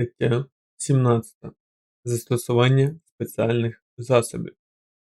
Стаття 17. Застосування спеціальних засобів.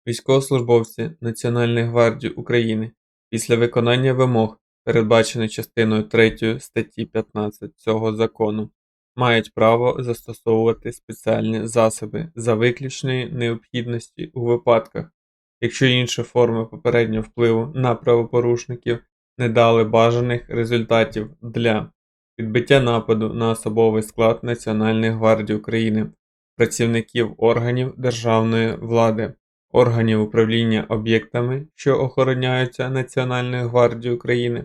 Військовослужбовці Національної гвардії України після виконання вимог, передбачених частиною 3 статті 15 цього закону, мають право застосовувати спеціальні засоби за виключної необхідності у випадках, якщо інші форми попереднього впливу на правопорушників не дали бажаних результатів для відбиття нападу на особовий склад Національної гвардії України, працівників органів державної влади, органів управління об'єктами, що охороняються Національною гвардією України,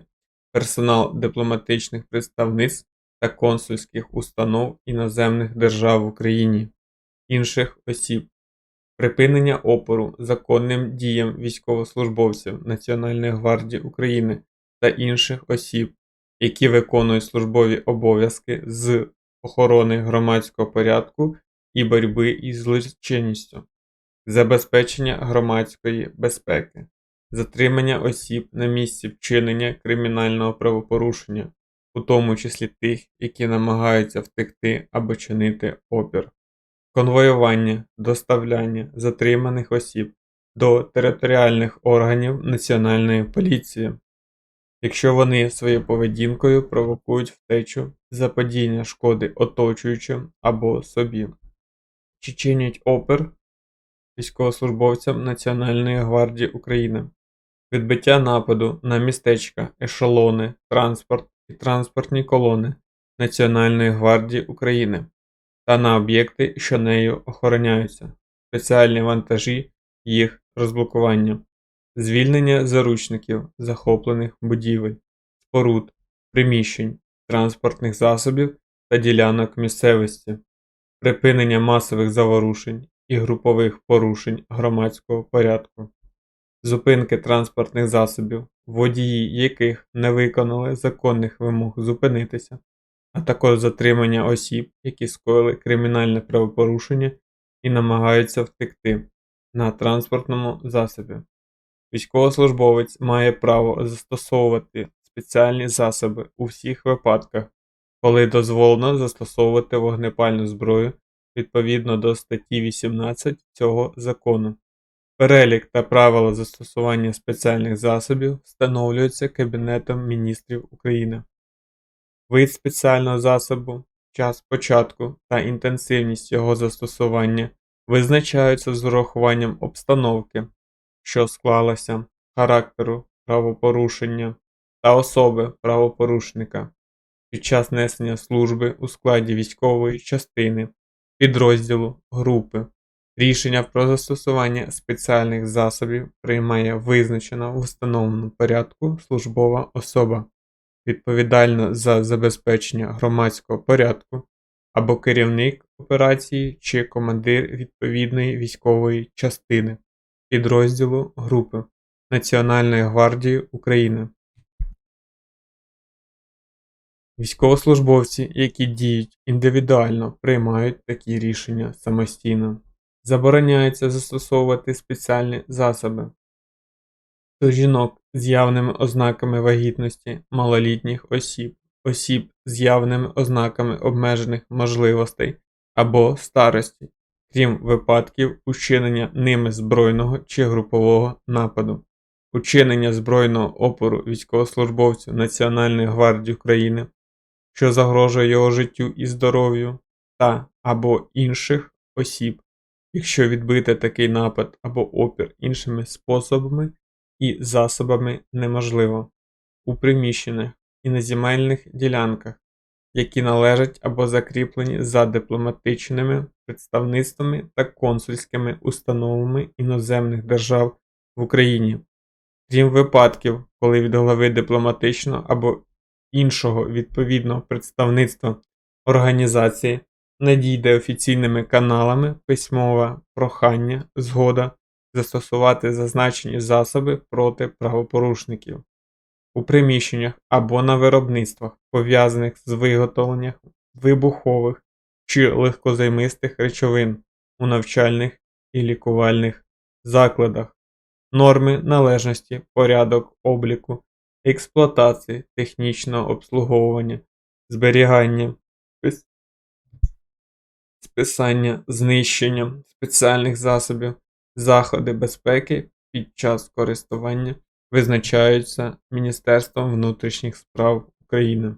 персонал дипломатичних представництв та консульських установ іноземних держав в Україні, інших осіб. Припинення опору законним діям військовослужбовців Національної гвардії України та інших осіб, які виконують службові обов'язки з охорони громадського порядку і боротьби із злочинністю, забезпечення громадської безпеки, затримання осіб на місці вчинення кримінального правопорушення, у тому числі тих, які намагаються втекти або чинити опір, конвоювання, доставляння затриманих осіб до територіальних органів Національної поліції якщо вони своєю поведінкою провокують втечу, заподіяння шкоди оточуючим або собі, чи чинять опір військовослужбовцям Національної гвардії України, відбиття нападу на містечка, ешелони, транспорт і транспортні колони Національної гвардії України та на об'єкти, що нею охороняються, спеціальні вантажі, їх розблокування. Звільнення заручників захоплених будівель, споруд, приміщень, транспортних засобів та ділянок місцевості, припинення масових заворушень і групових порушень громадського порядку, зупинки транспортних засобів, водії яких не виконали законних вимог зупинитися, а також затримання осіб, які скоїли кримінальне правопорушення і намагаються втекти на транспортному засобі. Військовослужбовець має право застосовувати спеціальні засоби у всіх випадках, коли дозволено застосовувати вогнепальну зброю відповідно до статті 18 цього закону. Перелік та правила застосування спеціальних засобів встановлюються Кабінетом міністрів України. Вид спеціального засобу, час початку та інтенсивність його застосування визначаються з урахуванням обстановки що склалася, характеру правопорушення та особи правопорушника під час несення служби у складі військової частини, підрозділу, групи. Рішення про застосування спеціальних засобів приймає визначена в установленому порядку службова особа, відповідальна за забезпечення громадського порядку або керівник операції чи командир відповідної військової частини підрозділу групи Національної гвардії України. Військовослужбовці, які діють індивідуально, приймають такі рішення самостійно. Забороняється застосовувати спеціальні засоби до жінок з явними ознаками вагітності малолітніх осіб, осіб з явними ознаками обмежених можливостей або старості, крім випадків учинення ними збройного чи групового нападу, учинення збройного опору військовослужбовцю Національної гвардії України, що загрожує його життю і здоров'ю, та або інших осіб, якщо відбити такий напад або опір іншими способами і засобами неможливо, у приміщеннях і на земельних ділянках, які належать або закріплені за дипломатичними представництвами та консульськими установами іноземних держав в Україні, крім випадків, коли від голови дипломатичного або іншого відповідного представництва організації надійде офіційними каналами письмове прохання, згода застосувати зазначені засоби проти правопорушників у приміщеннях або на виробництвах, пов'язаних з виготовленням вибухових чи легкозаймистих речовин у навчальних і лікувальних закладах, норми належності, порядок обліку, експлуатації, технічного обслуговування, зберігання, списання, знищення спеціальних засобів, заходи безпеки під час користування визначаються Міністерством внутрішніх справ України.